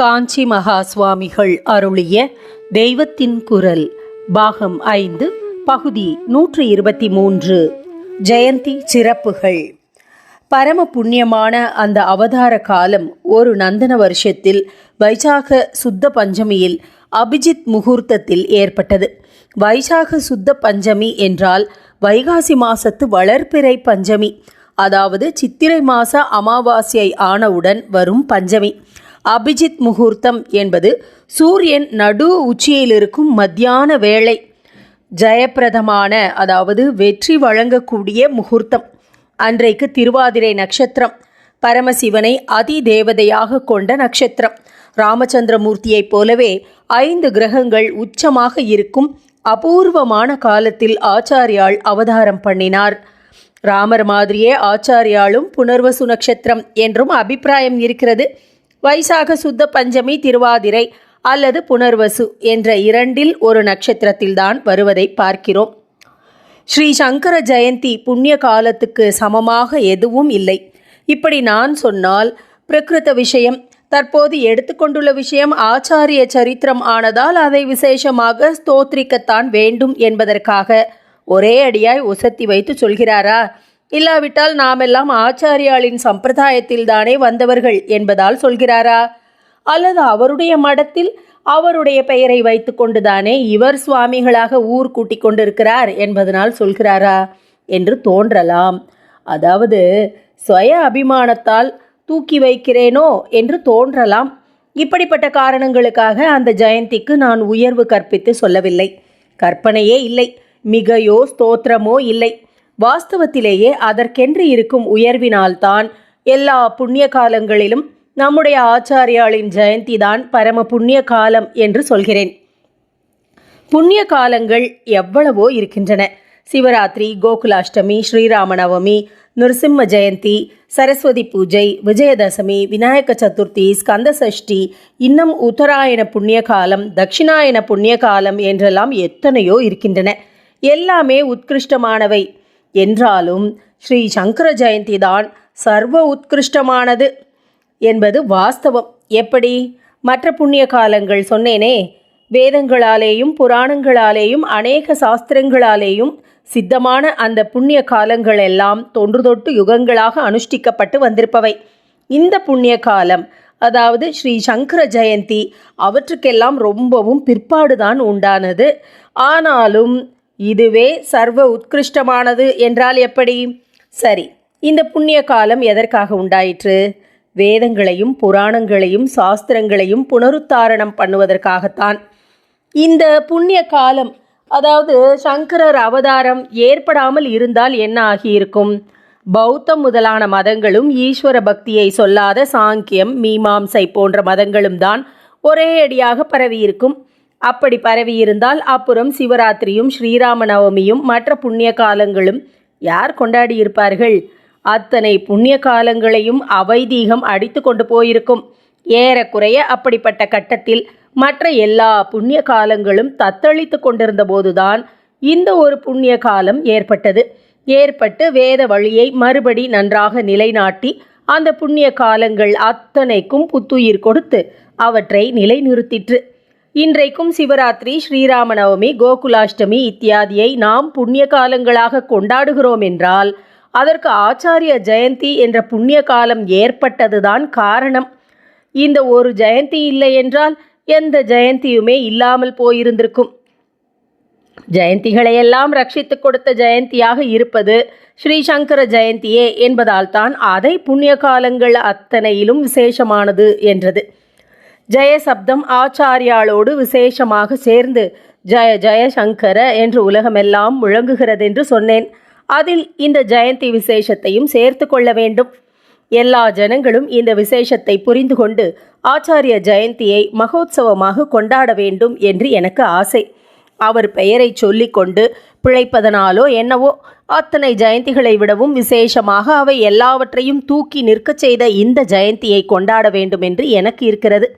காஞ்சி மகா சுவாமிகள் அருளிய தெய்வத்தின் குரல் பாகம் ஐந்து பகுதி நூற்றி இருபத்தி மூன்று. ஜெயந்தி சிறப்புகள். பரம புண்ணியமான அந்த அவதார காலம் ஒரு நந்தன வருஷத்தில் வைசாக சுத்த பஞ்சமியில் அபிஜித் முகூர்த்தத்தில் ஏற்பட்டது. வைசாக சுத்த பஞ்சமி என்றால் வைகாசி மாசத்து வளர்ப்பிறை பஞ்சமி. அதாவது சித்திரை மாச அமாவாசையை ஆனவுடன் வரும் பஞ்சமி. அபிஜித் முகூர்த்தம் என்பது சூரியன் நடு உச்சியில் இருக்கும் மத்தியான வேளை ஜெயப்பிரதமான அதாவது வெற்றி வழங்கக்கூடிய முகூர்த்தம். அன்றைக்கு திருவாதிரை நட்சத்திரம் பரமசிவனை அதி தேவதையாக கொண்ட நட்சத்திரம். ராமச்சந்திரமூர்த்தியைப் போலவே ஐந்து கிரகங்கள் உச்சமாக இருக்கும் அபூர்வமான காலத்தில் ஆச்சாரியாள் அவதாரம் பண்ணினார். ராமர் மாதிரியே ஆச்சாரியாளும் புனர்வசு நட்சத்திரம் என்றும் அபிப்பிராயம் இருக்கிறது. வைசாக சுத்த பஞ்சமி திருவாதிரை அல்லது புனர்வசு என்ற இரண்டில் ஒரு நட்சத்திரத்தில்தான் வருவதை பார்க்கிறோம். ஸ்ரீ சங்கர ஜெயந்தி புண்ணிய காலத்துக்கு சமமாக எதுவும் இல்லை. இப்படி நான் சொன்னால் பிரகிருத விஷயம் தற்போது எடுத்துக்கொண்டுள்ள விஷயம் ஆச்சாரிய சரித்திரம் ஆனதால் அதை விசேஷமாக ஸ்தோத்திரிக்கத்தான் வேண்டும் என்பதற்காக ஒரே அடியாய் உசத்தி வைத்து சொல்கிறாரா? இல்லாவிட்டால் நாமெல்லாம் ஆச்சாரியாளின் சம்பிரதாயத்தில் தானே வந்தவர்கள் என்பதால் சொல்கிறாரா? அல்லது அவருடைய மடத்தில் அவருடைய பெயரை வைத்துக்கொண்டுதானே இவர் சுவாமிகளாக ஊர் கூட்டிக் கொண்டிருக்கிறார் என்பதனால் சொல்கிறாரா? என்று தோன்றலாம். அதாவது சுய அபிமானத்தால் தூக்கி வைக்கிறேனோ? என்று தோன்றலாம். இப்படிப்பட்ட காரணங்களுக்காக அந்த ஜெயந்திக்கு நான் உயர்வு கற்பித்து சொல்லவில்லை. கற்பனையே இல்லை. மிகையோ ஸ்தோத்திரமோ இல்லை. வாஸ்தவத்திலேயே அதற்கென்று இருக்கும் உயர்வினால்தான் எல்லா புண்ணிய காலங்களிலும் நம்முடைய ஆச்சாரியாளின் ஜெயந்தி தான் பரம புண்ணிய காலம் என்று சொல்கிறேன். புண்ணிய காலங்கள் எவ்வளவோ இருக்கின்றன. சிவராத்திரி கோகுலாஷ்டமி ஸ்ரீராமநவமி நிருசிம்ம ஜெயந்தி சரஸ்வதி பூஜை விஜயதசமி விநாயக சதுர்த்தி ஸ்கந்த சஷ்டி இன்னும் உத்தராயண புண்ணிய காலம் தட்சிணாயன புண்ணிய காலம் என்றெல்லாம் எத்தனையோ இருக்கின்றன. எல்லாமே உத்கிருஷ்டமானவை. என்றாலும் ஸ்ரீ சங்கர ஜெயந்தி தான் சர்வ உத்கிருஷ்டமானது என்பது வாஸ்தவம். எப்படி? மற்ற புண்ணிய காலங்கள் சொன்னேனே வேதங்களாலேயும் புராணங்களாலேயும் அநேக சாஸ்திரங்களாலேயும் சித்தமான அந்த புண்ணிய காலங்கள் எல்லாம் தொன்று தொட்டு யுகங்களாக அனுஷ்டிக்கப்பட்டு வந்திருப்பவை. இந்த புண்ணிய காலம் அதாவது ஸ்ரீ சங்கர ஜெயந்தி அவற்றுக்கெல்லாம் ரொம்பவும் பிற்பாடுதான் உண்டானது. ஆனாலும் இதுவே சர்வ உத்கிருஷ்டமானது என்றால் எப்படி? சரி இந்த புண்ணிய காலம் எதற்காக உண்டாயிற்று? வேதங்களையும் புராணங்களையும் சாஸ்திரங்களையும் புனருத்தாரணம் பண்ணுவதற்காகத்தான். இந்த புண்ணிய காலம் அதாவது சங்கரர் அவதாரம் ஏற்படாமல் இருந்தால் என்ன ஆகியிருக்கும்? பௌத்தம் முதலான மதங்களும் ஈஸ்வர பக்தியை சொல்லாத சாங்கியம் மீமாம்சை போன்ற மதங்களும் தான் ஒரே அடியாக பரவியிருக்கும். அப்படி பரவியிருந்தால் அப்புறம் சிவராத்திரியும் ஸ்ரீராம நவமியும் மற்ற புண்ணிய காலங்களும் யார் கொண்டாடியிருப்பார்கள்? அத்தனை புண்ணிய காலங்களையும் அவைதீகம் அடித்து கொண்டு போயிருக்கும். ஏறக்குறைய அப்படிப்பட்ட கட்டத்தில் மற்ற எல்லா புண்ணிய காலங்களும் தத்தளித்து கொண்டிருந்த போதுதான் இந்த ஒரு புண்ணிய காலம் ஏற்பட்டது. ஏற்பட்டு வேத வழியை மறுபடி நன்றாக நிலைநாட்டி அந்த புண்ணிய காலங்கள் அத்தனைக்கும் புத்துயிர் கொடுத்து அவற்றை நிலைநிறுத்திற்று. இன்றைக்கும் சிவராத்திரி ஸ்ரீராமநவமி கோகுலாஷ்டமி இத்தியாதியை நாம் புண்ணிய காலங்களாக கொண்டாடுகிறோம் என்றால் அதற்கு ஆச்சாரிய ஜெயந்தி என்ற புண்ணிய காலம் ஏற்பட்டதுதான் காரணம். இந்த ஒரு ஜெயந்தி இல்லை என்றால் எந்த ஜெயந்தியுமே இல்லாமல் போயிருந்திருக்கும். ஜெயந்திகளையெல்லாம் ரட்சித்து கொடுத்த ஜெயந்தியாக இருப்பது ஸ்ரீ சங்கர ஜெயந்தியே என்பதால் தான் அதை புண்ணிய காலங்கள் அத்தனையிலும் விசேஷமானது என்றது. ஜெய சப்தம் ஆச்சாரியாளோடு விசேஷமாக சேர்ந்து ஜெய ஜெய சங்கர என்று உலகமெல்லாம் முழங்குகிறது என்று சொன்னேன். அதில் இந்த ஜெயந்தி விசேஷத்தையும் சேர்த்து கொள்ள வேண்டும். எல்லா ஜனங்களும் இந்த விசேஷத்தை புரிந்து கொண்டு ஆச்சாரிய ஜெயந்தியை மகோத்சவமாக கொண்டாட வேண்டும் என்று எனக்கு ஆசை. அவர் பெயரை சொல்லிக்கொண்டு பிழைப்பதனாலோ என்னவோ அத்தனை ஜெயந்திகளை விடவும் விசேஷமாக அவை எல்லாவற்றையும் தூக்கி நிற்கச் செய்த இந்த ஜெயந்தியை கொண்டாட வேண்டும் என்று எனக்கு இருக்கிறது.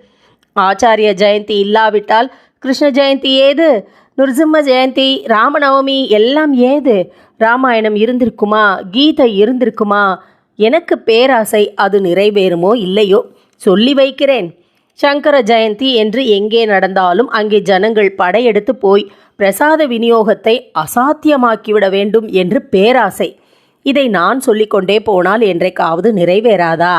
ஆச்சாரிய ஜெயந்தி இல்லாவிட்டால் கிருஷ்ண ஜெயந்தி ஏது? நுர்சிம்ம ஜெயந்தி ராமநவமி எல்லாம் ஏது? ராமாயணம் இருந்திருக்குமா? கீதை இருந்திருக்குமா? எனக்கு பேராசை அது நிறைவேறுமோ இல்லையோ? சொல்லி வைக்கிறேன். சங்கர ஜெயந்தி என்று எங்கே நடந்தாலும் அங்கே ஜனங்கள் படையெடுத்து போய் பிரசாத விநியோகத்தை அசாத்தியமாக்கிவிட வேண்டும் என்று பேராசை. இதை நான் சொல்லிக்கொண்டே போனால் என்றைக்காவது நிறைவேறாதா?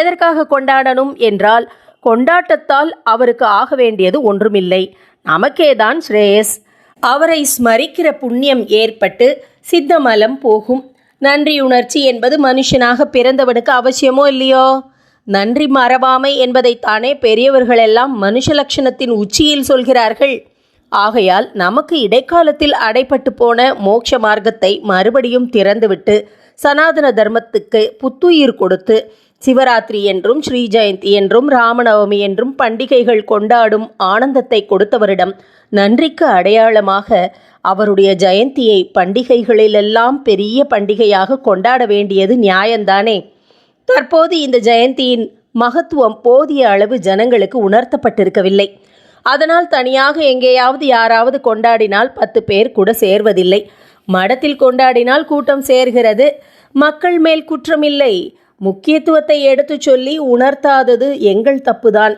எதற்காக கொண்டாடணும் என்றால் கொண்டாட்டத்தால் அவருக்கு ஆக வேண்டியது ஒன்றுமில்லை. நமக்கேதான் ஸ்ரேயஸ். அவரை ஸ்மரிக்கிற புண்ணியம் ஏற்பட்டு சித்தமலம் போகும். நன்றியுணர்ச்சி என்பது மனுஷனாக பிறந்தவனுக்கு அவசியமோ இல்லையோ? நன்றி மறவாமை என்பதைத்தானே பெரியவர்களெல்லாம் மனுஷ லட்சணத்தின் உச்சியில் சொல்கிறார்கள். ஆகையால் நமக்கு இடைக்காலத்தில் அடைப்பட்டு போன மோட்ச மார்க்கத்தை மறுபடியும் திறந்துவிட்டு சனாதன தர்மத்துக்கு புத்துயிர் கொடுத்து சிவராத்திரி என்றும் ஸ்ரீ ஜெயந்தி என்றும் ராமநவமி என்றும் பண்டிகைகள் கொண்டாடும் ஆனந்தத்தை கொடுத்தவரிடம் நன்றிக்கு அடையாளமாக அவருடைய ஜெயந்தியை பண்டிகைகளிலெல்லாம் பெரிய பண்டிகையாக கொண்டாட வேண்டியது நியாயம்தானே தற்போது இந்த ஜெயந்தியின் மகத்துவம் போதிய அளவு ஜனங்களுக்கு உணர்த்தப்பட்டிருக்கவில்லை. அதனால் தனியாக எங்கேயாவது யாராவது கொண்டாடினால் பத்து பேர் கூட சேர்வதில்லை. மடத்தில் கொண்டாடினால் கூட்டம் சேர்கிறது. மக்கள் மேல் குற்றமில்லை. முக்கியத்துவத்தை எடுத்துச் சொல்லி உணர்த்தாதது எங்கள் தப்புதான்.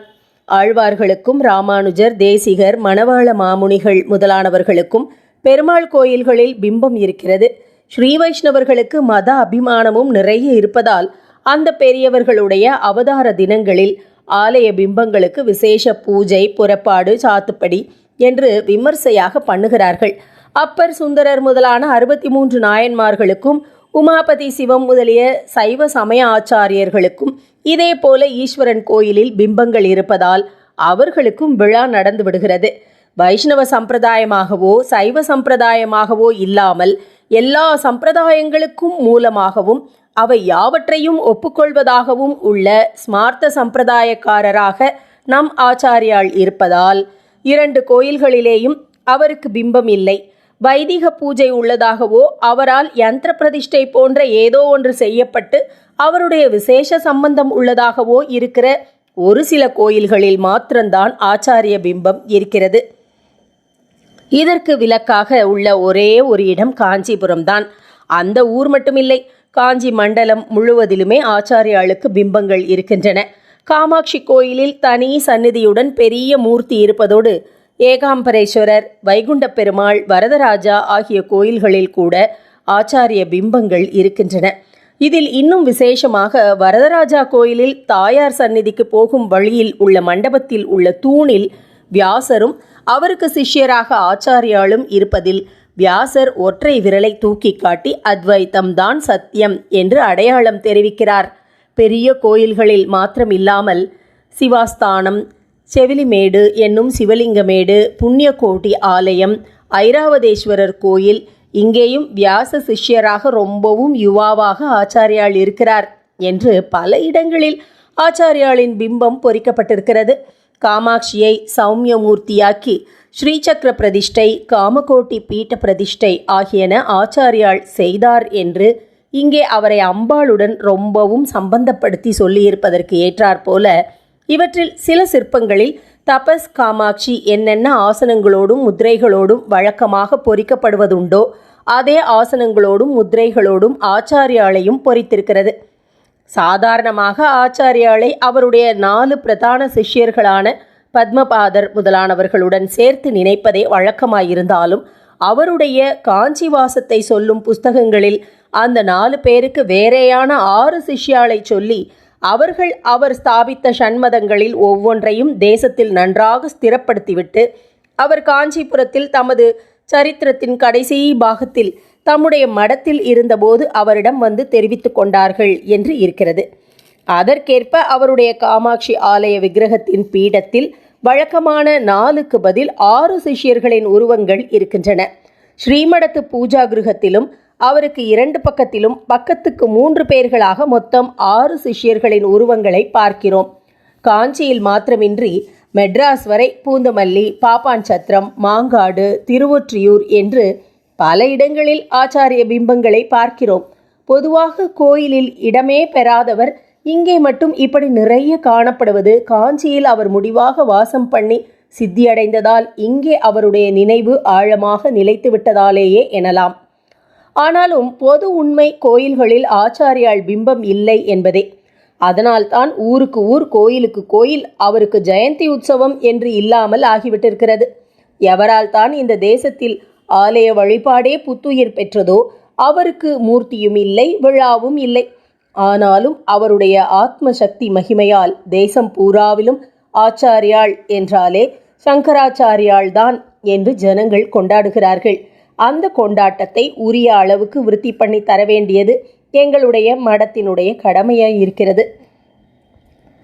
ஆழ்வார்களுக்கும் ராமானுஜர் தேசிகர் மணவாள மாமுனிகள் முதலானவர்களுக்கும் பெருமாள் கோயில்களில் பிம்பம் இருக்கிறது. ஸ்ரீ வைஷ்ணவர்களுக்கு மத அபிமானமும் நிறைய இருப்பதால் அந்த பெரியவர்களுடைய அவதார தினங்களில் ஆலய பிம்பங்களுக்கு விசேஷ பூஜை புறப்பாடு சாத்துப்படி என்று விமர்சையாக பண்ணுகிறார்கள். அப்பர் சுந்தரர் முதலான அறுபத்தி மூன்று நாயன்மார்களுக்கும் உமாபதி சிவம் முதலிய சைவ சமய ஆச்சாரியர்களுக்கும் இதே போல ஈஸ்வரன் கோயிலில் பிம்பங்கள் இருப்பதால் அவர்களுக்கும் விழா நடந்து விடுகிறது. வைஷ்ணவ சம்பிரதாயமாகவோ சைவ சம்பிரதாயமாகவோ இல்லாமல் எல்லா சம்பிரதாயங்களுக்கும் மூலமாகவும் அவை யாவற்றையும் ஒப்புக்கொள்வதாகவும் உள்ள ஸ்மார்த்த சம்பிரதாயக்காரராக நம் ஆச்சாரியால் இருப்பதால் இரண்டு கோயில்களிலேயும் அவருக்கு பிம்பம் இல்லை. வைதிக பூஜை உள்ளதாகவோ அவரால் யந்திர பிரதிஷ்டை போன்ற ஏதோ ஒன்று செய்யப்பட்டு அவருடைய விசேஷ சம்பந்தம் உள்ளதாகவோ இருக்கிற ஒரு சில கோயில்களில் மாத்திரம்தான் ஆச்சாரிய பிம்பம் இருக்கிறது. இதற்கு விலக்காக உள்ள ஒரே ஒரு இடம் காஞ்சிபுரம்தான். அந்த ஊர் மட்டுமில்லை காஞ்சி மண்டலம் முழுவதிலுமே ஆச்சாரியாளுக்கு பிம்பங்கள் இருக்கின்றன. காமாட்சி கோயிலில் தனி சந்நிதியுடன் பெரிய மூர்த்தி இருப்பதோடு ஏகாம்பரேஸ்வரர் வைகுண்ட பெருமாள் வரதராஜா ஆகிய கோயில்களில் கூட ஆச்சாரிய பிம்பங்கள் இருக்கின்றன. இதில் இன்னும் விசேஷமாக வரதராஜா கோயிலில் தாயார் சந்நிதிக்கு போகும் வழியில் உள்ள மண்டபத்தில் உள்ள தூணில் வியாசரும் அவருக்கு சிஷ்யராக ஆச்சாரியாலும் இருப்பதில் வியாசர் ஒற்றை விரலை தூக்கி காட்டி அத்வைத்தம் தான் சத்தியம் என்று அடையாளம் தெரிவிக்கிறார். பெரிய கோயில்களில் மாத்திரம் இல்லாமல் சிவாஸ்தானம் செவிலிமேடு என்னும் சிவலிங்கமேடு புண்ணியகோட்டி ஆலயம் ஐராவதேஸ்வரர் கோயில். இங்கேயும் வியாச சிஷ்யராக ரொம்பவும் யுவாவாக ஆச்சாரியால் இருக்கிறார் என்று பல இடங்களில் ஆச்சாரியாளின் பிம்பம் பொறிக்கப்பட்டிருக்கிறது. காமாட்சியை சௌமியமூர்த்தியாக்கி ஸ்ரீசக்கர பிரதிஷ்டை காமகோட்டி பீட்ட பிரதிஷ்டை ஆகியன ஆச்சாரியால் செய்தார் என்று இங்கே அவரை அம்பாளுடன் ரொம்பவும் சம்பந்தப்படுத்தி சொல்லியிருப்பதற்கு ஏற்றாற்போல இவற்றில் சில சிற்பங்களில் தபஸ் காமாட்சி என்னென்ன ஆசனங்களோடும் முத்திரைகளோடும் வழக்கமாக பொறிக்கப்படுவதுண்டோ அதே ஆசனங்களோடும் முத்திரைகளோடும் ஆச்சாரியாலையும் பொறித்திருக்கிறது. சாதாரணமாக ஆச்சாரியாலை அவருடைய நாலு பிரதான சிஷ்யர்களான பத்மபாதர் முதலானவர்களுடன் சேர்த்து நினைப்பதே வழக்கமாயிருந்தாலும் அவருடைய காஞ்சிவாசத்தை சொல்லும் புஸ்தகங்களில் அந்த நாலு பேருக்கு வேறேயான ஆறு சிஷ்யாளை சொல்லி அவர்கள் அவர் ஸ்தாபித்த சண்மதங்களில் ஒவ்வொன்றையும் தேசத்தில் நன்றாக ஸ்திரப்படுத்திவிட்டு அவர் காஞ்சிபுரத்தில் தமது சரித்திரத்தின் கடைசி பாகத்தில் தம்முடைய மடத்தில் இருந்தபோது அவரிடம் வந்து தெரிவித்து கொண்டார்கள் என்று இருக்கிறது. அதற்கேற்ப அவருடைய காமாட்சி ஆலய விக்கிரகத்தின் பீடத்தில் வழக்கமான நாலுக்கு பதில் ஆறு சிஷ்யர்களின் உருவங்கள் இருக்கின்றன. ஸ்ரீமடத்து பூஜா கிருகத்திலும் அவருக்கு இரண்டு பக்கத்திலும் பக்கத்துக்கு மூன்று பேர்களாக மொத்தம் ஆறு சிஷ்யர்களின் உருவங்களை பார்க்கிறோம். காஞ்சியில் மாத்திரமின்றி மெட்ராஸ் வரை பூந்தமல்லி பாப்பான் சத்திரம் மாங்காடு திருவொற்றியூர் என்று பல இடங்களில் ஆச்சாரிய பிம்பங்களை பார்க்கிறோம். பொதுவாக கோயிலில் இடமே பெறாதவர் இங்கே மட்டும் இப்படி நிறைய காணப்படுவது காஞ்சியில் அவர் முடிவாக வாசம் பண்ணி சித்தியடைந்ததால் இங்கே அவருடைய நினைவு ஆழமாக நிலைத்து விட்டதாலேயே எனலாம். ஆனாலும் பொது உண்மை கோயில்களில் ஆச்சாரியால் பிம்பம் இல்லை என்பதே. அதனால்தான் ஊருக்கு ஊர் கோயிலுக்கு கோயில் அவருக்கு ஜெயந்தி உற்சவம் என்று இல்லாமல் ஆகிவிட்டிருக்கிறது. எவரால் தான் இந்த தேசத்தில் ஆலய வழிபாடே புத்துயிர் பெற்றதோ அவருக்கு மூர்த்தியும் இல்லை விழாவும் இல்லை. ஆனாலும் அவருடைய ஆத்ம சக்தி மகிமையால் தேசம் பூராவிலும் ஆச்சாரியாள் என்றாலே சங்கராச்சாரியாள் தான் என்று ஜனங்கள் கொண்டாடுகிறார்கள். அந்த கொண்டாட்டத்தை உரிய அளவுக்கு விருத்தி பண்ணி தர வேண்டியது எங்களுடைய மடத்தினுடைய கடமையாய் இருக்கிறது.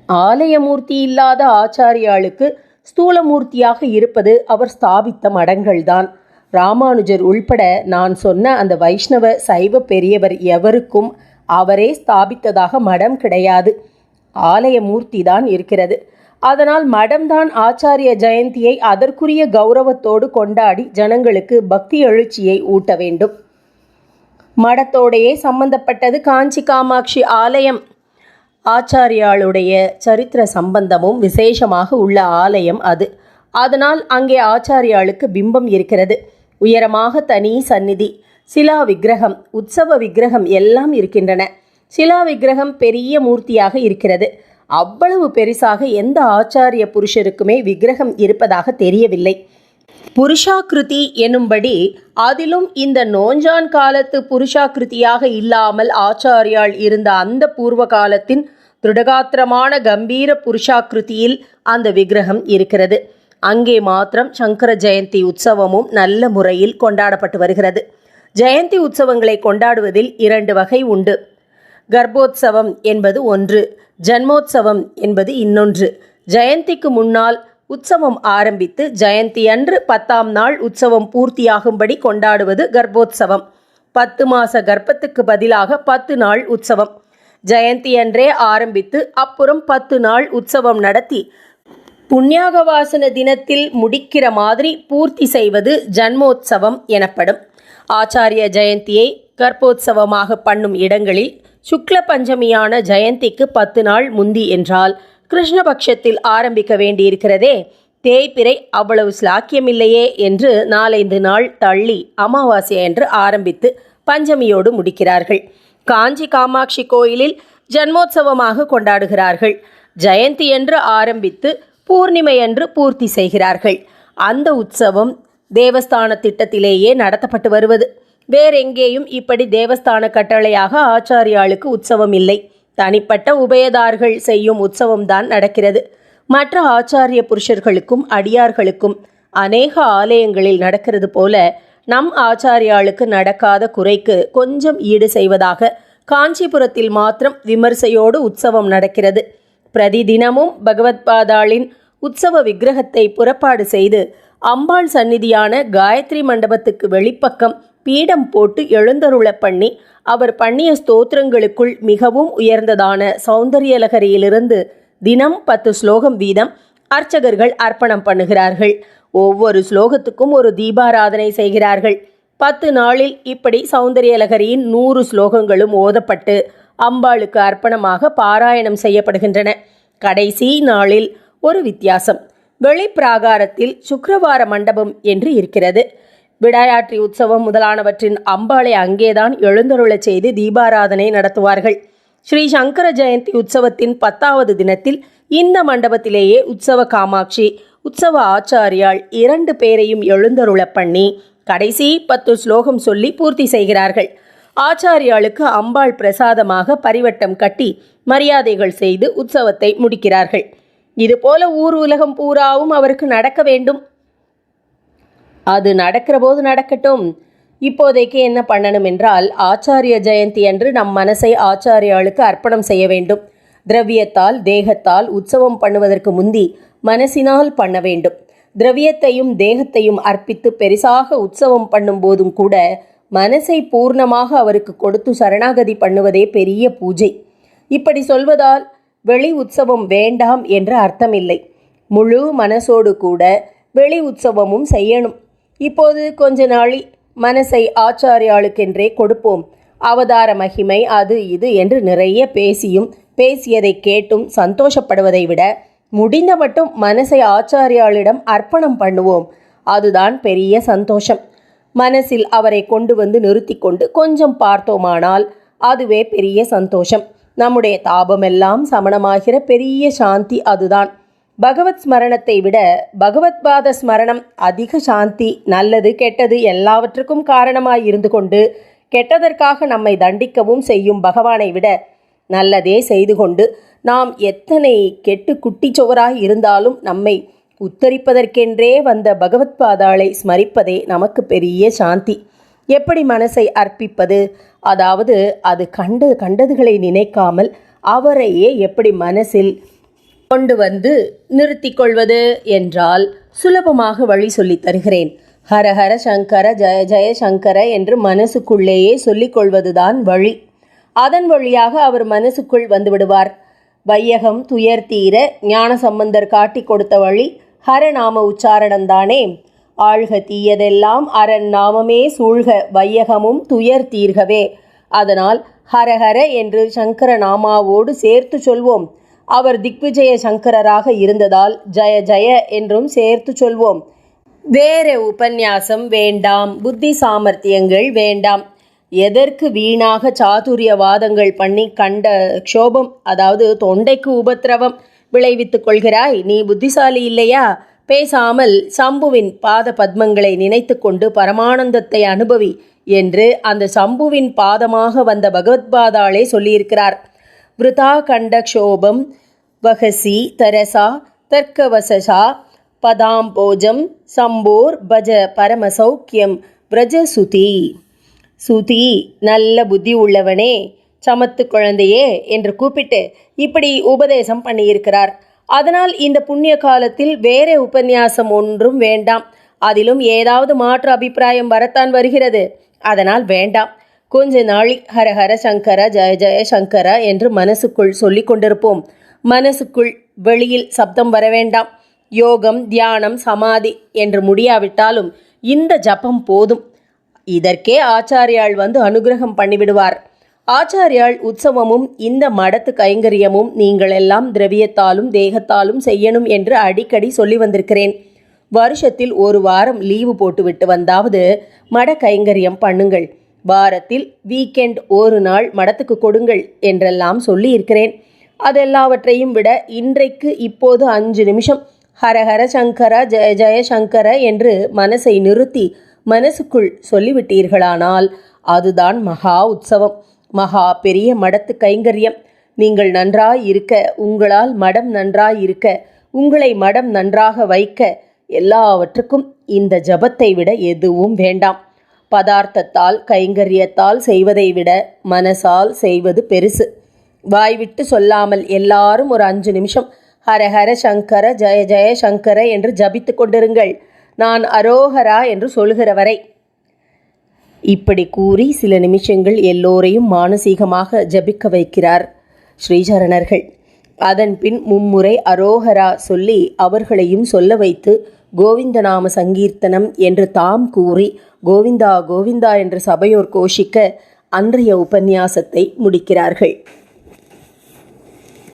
ஆலயமூர்த்தி இல்லாத ஆச்சாரியாளுக்கு ஸ்தூலமூர்த்தியாக இருப்பது அவர் ஸ்தாபித்த மடங்கள்தான். ராமானுஜர் உள்பட நான் சொன்ன அந்த வைஷ்ணவ சைவ பெரியவர் எவருக்கும் அவரே ஸ்தாபித்ததாக மடம் கிடையாது. ஆலயமூர்த்தி தான் இருக்கிறது. அதனால் மடம்தான் ஆச்சாரிய ஜெயந்தியை அதற்குரிய கௌரவத்தோடு கொண்டாடி ஜனங்களுக்கு பக்தி எழுச்சியை ஊட்ட வேண்டும். மடத்தோடையே சம்பந்தப்பட்டது காஞ்சி காமாட்சி ஆலயம். ஆச்சாரியாளுடைய சரித்திர சம்பந்தமும் விசேஷமாக உள்ள ஆலயம் அது. அதனால் அங்கே ஆச்சாரியாளுக்கு பிம்பம் இருக்கிறது. உயரமாக தனி சந்நிதி. சிலா விக்கிரகம் உற்சவ விக்கிரகம் எல்லாம் இருக்கின்றன. சிலா விக்கிரகம் பெரிய மூர்த்தியாக இருக்கிறது. அவ்வளவு பெரிசாக எந்த ஆச்சாரிய புருஷருக்குமே விக்கிரகம் இருப்பதாக தெரியவில்லை. புருஷாக்கிருதி எனும்படி அதிலும் இந்த நோஞ்சான் காலத்து புருஷாக்கிருதியாக இல்லாமல் ஆச்சாரியால் இருந்த அந்த பூர்வ காலத்தின் திருடகாத்திரமான கம்பீர புருஷாக்கிருதியில் அந்த விக்கிரகம் இருக்கிறது. அங்கே மாத்திரம் சங்கர ஜெயந்தி உற்சவமும் நல்ல முறையில் கொண்டாடப்பட்டு வருகிறது. ஜெயந்தி உற்சவங்களை கொண்டாடுவதில் இரண்டு வகை உண்டு. கர்ப்போத்சவம் என்பது ஒன்று ஜன்மோத்சவம் என்பது இன்னொன்று. ஜெயந்திக்கு முன்னால் உற்சவம் ஆரம்பித்து ஜெயந்தி அன்று பத்தாம் நாள் உற்சவம் பூர்த்தியாகும்படி கொண்டாடுவது கர்ப்போத்சவம். பத்து மாச கர்ப்பத்துக்கு பதிலாக பத்து நாள் உற்சவம். ஜெயந்தி அன்றே ஆரம்பித்து அப்புறம் பத்து நாள் உற்சவம் நடத்தி புண்ணியாகவாசன தினத்தில் முடிக்கிற மாதிரி பூர்த்தி செய்வது ஜன்மோத்சவம் எனப்படும். ஆச்சாரிய ஜெயந்தியை கர்ப்போத்சவமாக பண்ணும் இடங்களில் சுக்ல பஞ்சமியான ஜெயந்திக்கு பத்து நாள் முந்தி என்றால் கிருஷ்ணபக்ஷத்தில் ஆரம்பிக்க வேண்டியிருக்கிறதே. தேய்பிரை அவ்வளவு ஸ்லாக்கியமில்லையே என்று நாலைந்து நாள் தள்ளி அமாவாசை என்று ஆரம்பித்து பஞ்சமியோடு முடிக்கிறார்கள். காஞ்சி காமாட்சி கோயிலில் ஜன்மோத்சவமாக கொண்டாடுகிறார்கள். ஜெயந்தி என்று ஆரம்பித்து பூர்ணிமை என்று பூர்த்தி செய்கிறார்கள். அந்த உற்சவம் தேவஸ்தான திட்டத்திலேயே நடத்தப்பட்டு வருவது. வேறெங்கேயும் இப்படி தேவஸ்தான கட்டளையாக ஆச்சாரியாளுக்கு உற்சவம் இல்லை தனிப்பட்ட உபயதார்கள் செய்யும் உற்சவம்தான் நடக்கிறது. மற்ற ஆச்சாரிய புருஷர்களுக்கும் அடியார்களுக்கும் அநேக ஆலயங்களில் நடக்கிறது போல நம் ஆச்சாரியாளுக்கு நடக்காத குறைக்கு கொஞ்சம் ஈடு செய்வதாக காஞ்சிபுரத்தில் மாத்திரம் விமர்சையோடு உற்சவம் நடக்கிறது. பிரதிதினமும் பகவத்பாதாளின் உற்சவ விக்கிரகத்தை புறப்பாடு செய்து அம்பாள் சந்நிதியான காயத்ரி மண்டபத்துக்கு வெளிப்பக்கம் பீடம் போட்டு எழுந்தருள பண்ணி அவர் பண்ணிய ஸ்தோத்திரங்களுக்குள் மிகவும் உயர்ந்ததான சௌந்தரியலகரியிலிருந்து தினம் பத்து ஸ்லோகம் வீதம் அர்ச்சகர்கள் அர்ப்பணம் பண்ணுகிறார்கள். ஒவ்வொரு ஸ்லோகத்துக்கும் ஒரு தீபாராதனை செய்கிறார்கள். பத்து நாளில் இப்படி சௌந்தரியலகரியின் நூறு ஸ்லோகங்களும் ஓதப்பட்டு அம்பாளுக்கு அர்ப்பணமாக பாராயணம் செய்யப்படுகின்றன. கடைசி நாளில் ஒரு வித்தியாசம். வெளிப்பிராகாரத்தில் சுக்கரவார மண்டபம் என்று இருக்கிறது. விடாயாற்றி உற்சவம் முதலானவற்றின் அம்பாளை அங்கேதான் எழுந்தருளச் செய்து தீபாராதனை நடத்துவார்கள். ஸ்ரீ சங்கர ஜெயந்தி உற்சவத்தின் பத்தாவது தினத்தில் இந்த மண்டபத்திலேயே உற்சவ காமாட்சி உற்சவ ஆச்சாரியால் இரண்டு பேரையும் எழுந்தருள பண்ணி கடைசி பத்து ஸ்லோகம் சொல்லி பூர்த்தி செய்கிறார்கள். ஆச்சாரியாளுக்கு அம்பாள் பிரசாதமாக பரிவட்டம் கட்டி மரியாதைகள் செய்து உற்சவத்தை முடிக்கிறார்கள். இதுபோல ஊர் உலகம் பூராவும் அவருக்கு நடக்க வேண்டும். அது நடக்கிற போது நடக்கட்டும். இப்போதைக்கு என்ன பண்ணணும் என்றால் ஆச்சாரிய ஜெயந்தி அன்று நம் மனசை ஆச்சாரியாளுக்கு அர்ப்பணம் செய்ய வேண்டும். திரவியத்தால் தேகத்தால் உற்சவம் பண்ணுவதற்கு முந்தி மனசினால் பண்ண வேண்டும். திரவியத்தையும் தேகத்தையும் அர்ப்பித்து பெரிசாக உற்சவம் பண்ணும் போதும் கூட மனசை பூர்ணமாக அவருக்கு கொடுத்து சரணாகதி பண்ணுவதே பெரிய பூஜை. இப்படி சொல்வதால் வெளி உற்சவம் வேண்டாம் என்ற அர்த்தமில்லை. முழு மனசோடு கூட வெளி உற்சவமும் செய்யணும். இப்போது கொஞ்ச நாளி மனசை ஆச்சாரியாளுக்கென்றே கொடுப்போம். அவதார மகிமை அது இது என்று நிறைய பேசியும் பேசியதை கேட்டும் சந்தோஷப்படுவதை விட முடிந்த மட்டும் மனசை ஆச்சாரியாளிடம் அர்ப்பணம் பண்ணுவோம். அதுதான் பெரிய சந்தோஷம். மனசில் அவரை கொண்டு வந்து நிறுத்தி கொண்டு கொஞ்சம் பார்த்தோமானால் அதுவே பெரிய சந்தோஷம். நம்முடைய தாபமெல்லாம் சமணமாகிற பெரிய சாந்தி அதுதான். பகவத் ஸ்மரணத்தை விட பகவத்பாத ஸ்மரணம் அதிக சாந்தி நல்லது கெட்டது எல்லாவற்றுக்கும் காரணமாய் இருந்து கொண்டு கெட்டதற்காக நம்மை தண்டிக்கவும் செய்யும் பகவானை விட நல்லதே செய்து கொண்டு நாம் எத்தனை கெட்டு குட்டிச்சுவராய் இருந்தாலும் நம்மை உத்தரிப்பதற்கென்றே வந்த பகவத்பாதாளை ஸ்மரிப்பதே நமக்கு பெரிய சாந்தி. எப்படி மனசை அர்ப்பிப்பது? அதாவது அது கண்ட கண்டதுகளை நினைக்காமல் அவரையே எப்படி மனசில் கொண்டு வந்து நிறுத்திக் கொள்வது என்றால் சுலபமாக வழி சொல்லித் தருகிறேன். ஹரஹர சங்கர ஜெய ஜெய சங்கர என்று மனசுக்குள்ளேயே சொல்லிக் கொள்வதுதான் வழி. அதன் வழியாக அவர் மனசுக்குள் வந்து விடுவார். வையகம் துயர் தீர ஞான சம்பந்தர் காட்டிக் கொடுத்த வழி ஹரநாம உச்சாரணம்தானே ஆழ்க தீயதெல்லாம் அரண் நாமமே சூழ்க வையகமும் துயர் தீர்கவே. அதனால் ஹரஹர என்று சங்கர நாமாவோடு சேர்த்து சொல்வோம். அவர் திக்விஜய சங்கரராக இருந்ததால் ஜெய ஜெய என்றும் சேர்த்து சொல்வோம். வேறு உபன்யாசம் வேண்டாம் புத்தி சாமர்த்தியங்கள் வேண்டாம். எதற்கு வீணாக சாதுரியவாதங்கள் பண்ணி கண்ட க்ஷோபம் அதாவது தொண்டைக்கு உபத்திரவம் விளைவித்துக் கொள்கிறாய் நீ புத்திசாலி இல்லையா? பேசாமல் சம்புவின் பாத பத்மங்களை நினைத்து கொண்டு பரமானந்தத்தை அனுபவி என்று அந்த சம்புவின் பாதமாக வந்த பகவத்பாதாளே சொல்லியிருக்கிறார். விருதா கண்ட க்ஷோபம் வகசி தரசா தர்க்கவசசா பதாம்போஜம் சம்போர் பஜ பரமசௌக்கியம் விரஜசுதி சுதி. நல்ல புத்தி உள்ளவனே சமத்து குழந்தையே என்று கூப்பிட்டு இப்படி உபதேசம் பண்ணியிருக்கிறார். அதனால் இந்த புண்ணிய காலத்தில் வேறே உபன்யாசம் ஒன்றும் வேண்டாம். அதிலும் ஏதாவது மாற்று அபிப்பிராயம் வரத்தான் வருகிறது. அதனால் வேண்டாம். கொஞ்ச நாள் ஹரஹர சங்கர ஜெய ஜெய சங்கர என்று மனசுக்குள் சொல்லிக் கொண்டிருப்போம். மனசுக்குள் வெளியில் சப்தம் வர வேண்டாம். யோகம் தியானம் சமாதி என்று முடியாவிட்டாலும் இந்த ஜபம் போதும். இதற்கே ஆச்சாரியாள் வந்து அனுகிரகம் பண்ணிவிடுவார். ஆச்சாரியாள் உற்சவமும் இந்த மடத்து கைங்கரியமும் நீங்கள் எல்லாம் திரவியத்தாலும் தேகத்தாலும் செய்யணும் என்று அடிக்கடி சொல்லி வந்திருக்கிறேன். வருஷத்தில் ஒரு வாரம் லீவு போட்டுவிட்டு வந்தாவது மட கைங்கரியம் பண்ணுங்கள். வாரத்தில் வீக்கெண்ட் ஒரு நாள் மடத்துக்கு கொடுங்கள் என்றெல்லாம் சொல்லி இருக்கிறேன் அதெல்லாவற்றையும் விட இன்றைக்கு இப்போது அஞ்சு நிமிஷம். ஹரஹர சங்கர ஜெய ஜெய சங்கர என்று மனசை நிறுத்தி மனசுக்குள் சொல்லிவிட்டீர்களானால் அதுதான் மகா உற்சவம். மகா பெரிய மடத்து கைங்கரியம். நீங்கள் நன்றாய் இருக்க உங்களால் மடம் நன்றாய் இருக்க உங்களை மடம் நன்றாக வைக்க எல்லாவற்றுக்கும் இந்த ஜபத்தை விட எதுவும் வேண்டாம். பதார்த்தத்தால் கைங்கரியத்தால் செய்வதை விட மனசால் செய்வது பெருசு. வாய்விட்டு சொல்லாமல் எல்லாரும் ஒரு அஞ்சு நிமிஷம் ஹரஹர சங்கர ஜெய ஜெய சங்கர என்று ஜபித்து கொண்டிருங்கள். நான் அரோகரா என்று சொல்கிற வரை. இப்படி கூறி சில நிமிஷங்கள் எல்லோரையும் மானசீகமாக ஜபிக்க வைக்கிறார் ஸ்ரீசரணர்கள். அதன்பின் மும்முறை அரோகரா சொல்லி அவர்களையும் சொல்ல வைத்து கோவிந்தநாம சங்கீர்த்தனம் என்று தாம் கூறி கோவிந்தா கோவிந்தா என்று சபையோர் கோஷிக்க அன்றைய உபன்யாசத்தை முடிக்கிறார்கள்.